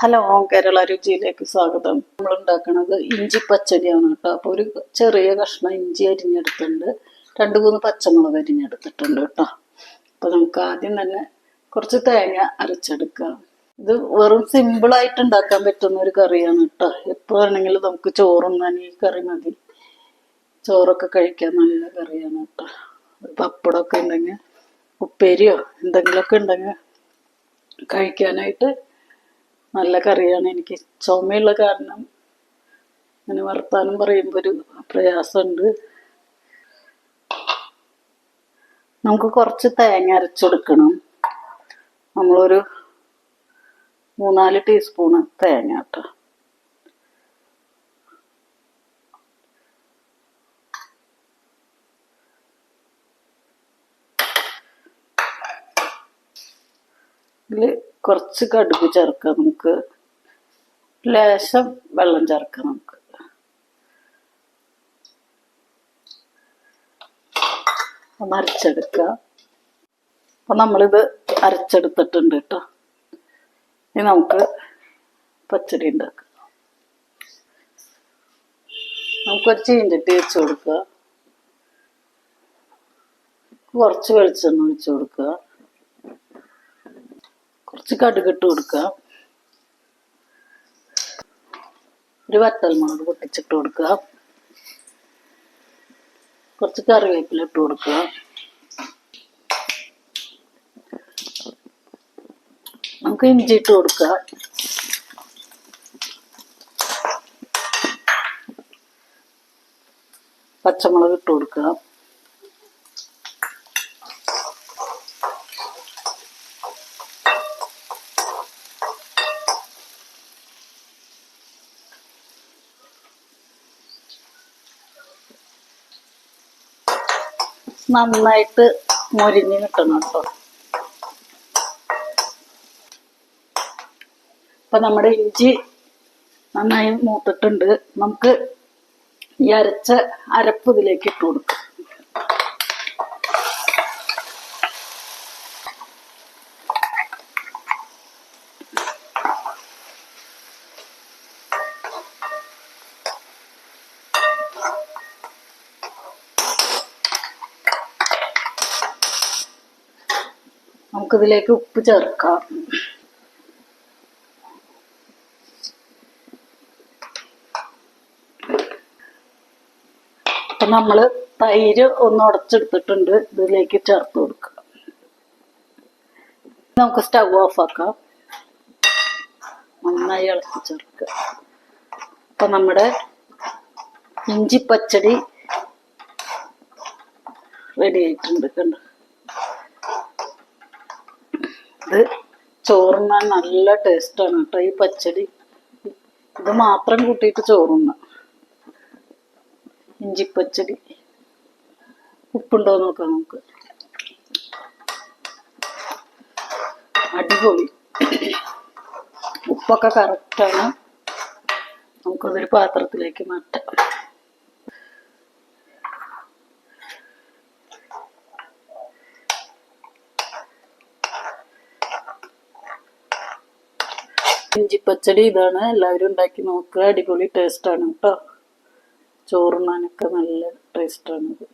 Hello Kerala രുചിയിലേക്ക് സ്വാഗതം. നമ്മൾ ഉണ്ടാക്കുന്നത് ഇഞ്ചി പച്ചടിയാണ് കേട്ടോ. അപ്പോൾ ഒരു ചെറിയ കഷ്ണം ഇഞ്ചി അരിഞ്ഞെടുത്തിട്ടുണ്ട്. രണ്ട് മൂന്ന് പച്ചമുളക് അരിഞ്ഞെടുത്തിട്ടുണ്ട് കേട്ടോ. അപ്പോൾ നമുക്ക് ആദ്യം തന്നെ കുറച്ച് തേങ്ങ അരച്ചെടുക്കാം. ഇത് വെറും സിമ്പിളായിട്ട് ഉണ്ടാക്കാൻ പറ്റുന്ന ഒരു കറിയാണ് കേട്ടോ. എപ്പോൾ വേണമെങ്കിലും നമുക്ക് ചോറുണ്ണാൻ ഈ കറി മതി. ചോറൊക്കെ കഴിക്കാൻ നല്ല കറിയാണ് കേട്ടോ. പപ്പടമൊക്കെ ഉണ്ടെങ്കിൽ ഉപ്പേരിയോ എന്തെങ്കിലുമൊക്കെ ഉണ്ടെങ്കിൽ കഴിക്കാനായിട്ട് നല്ല കറിയാണ്. എനിക്ക് ചുമയുള്ള കാരണം അങ്ങനെ വർത്താനം പറയുമ്പോൾ ഒരു പ്രയാസമുണ്ട്. നമുക്ക് കുറച്ച് തേങ്ങ അരച്ചെടുക്കണം. നമ്മളൊരു മൂന്നാൽ ടീസ്പൂണ് തേങ്ങ കേട്ടോ. ഇതിൽ കുറച്ച് കടുക് ചേർക്കാം നമുക്ക്. ലേശം വെള്ളം ചേർക്കാം നമുക്ക്. ഒന്ന് അരച്ചെടുക്കുക. അപ്പൊ നമ്മളിത് അരച്ചെടുത്തിട്ടുണ്ട് കേട്ടോ. ഇനി നമുക്ക് പച്ചടി ഉണ്ടാക്കാം. നമുക്കൊരു ചീഞ്ചട്ടി വെച്ച് കൊടുക്കുക. കുറച്ച് വെളിച്ചെണ്ണ ഒഴിച്ചു കൊടുക്കുക. കുറച്ച് കടുക് ഇട്ട് കൊടുക്കുക. ഒരു വറ്റൽമുളക് പൊട്ടിച്ചിട്ട് കൊടുക്കുക. കുറച്ച് കറിവേപ്പില ഇട്ട് കൊടുക്കുക. നമുക്ക് ഇഞ്ചി ഇട്ട് കൊടുക്കുക. പച്ചമുളക് ഇട്ട് കൊടുക്കുക. നന്നായിട്ട് മുരിഞ്ഞ് കിട്ടണം കേട്ടോ. ഇപ്പൊ നമ്മുടെ ഇഞ്ചി നന്നായി മൂത്തിട്ടുണ്ട്. നമുക്ക് ഈ അരച്ച അരപ്പ് ഇതിലേക്ക് ഇട്ട് കൊടുക്കാം. നമുക്കിതിലേക്ക് ഉപ്പ് ചേർക്കാം. അപ്പൊ നമ്മൾ തൈര് ഒന്ന് ഉടച്ചെടുത്തിട്ടുണ്ട്. ഇതിലേക്ക് ചേർത്ത് കൊടുക്കുക നമുക്ക് സ്റ്റവ് ഓഫ് ആക്കാം. നന്നായി ഇളക്കി ചേർക്കുക. അപ്പൊ നമ്മുടെ ഇഞ്ചി പച്ചടി റെഡി ആയിട്ടുണ്ട് കണ്ടോ? ഇത് ചോറുണ്ണാൻ നല്ല ആണ് കേട്ടോ ഈ പച്ചടി. ഇത് മാത്രം കൂട്ടിയിട്ട് ചോറുണ്ണ. ഇഞ്ചിപ്പച്ചടി ഉപ്പുണ്ടോ നോക്കാം നമുക്ക്. അടിപൊളി. ഉപ്പൊക്കെ കറക്റ്റാണ് നമുക്കതൊരു പാത്രത്തിലേക്ക് മാറ്റാം. ഇഞ്ചിപ്പച്ചടി ഇതാണ്. എല്ലാവരും ഉണ്ടാക്കി നോക്കുക അടിപൊളി ടേസ്റ്റാണ് കേട്ടോ ചോറുണ്ണാനൊക്കെ നല്ല ടേസ്റ്റാണ് ഇത്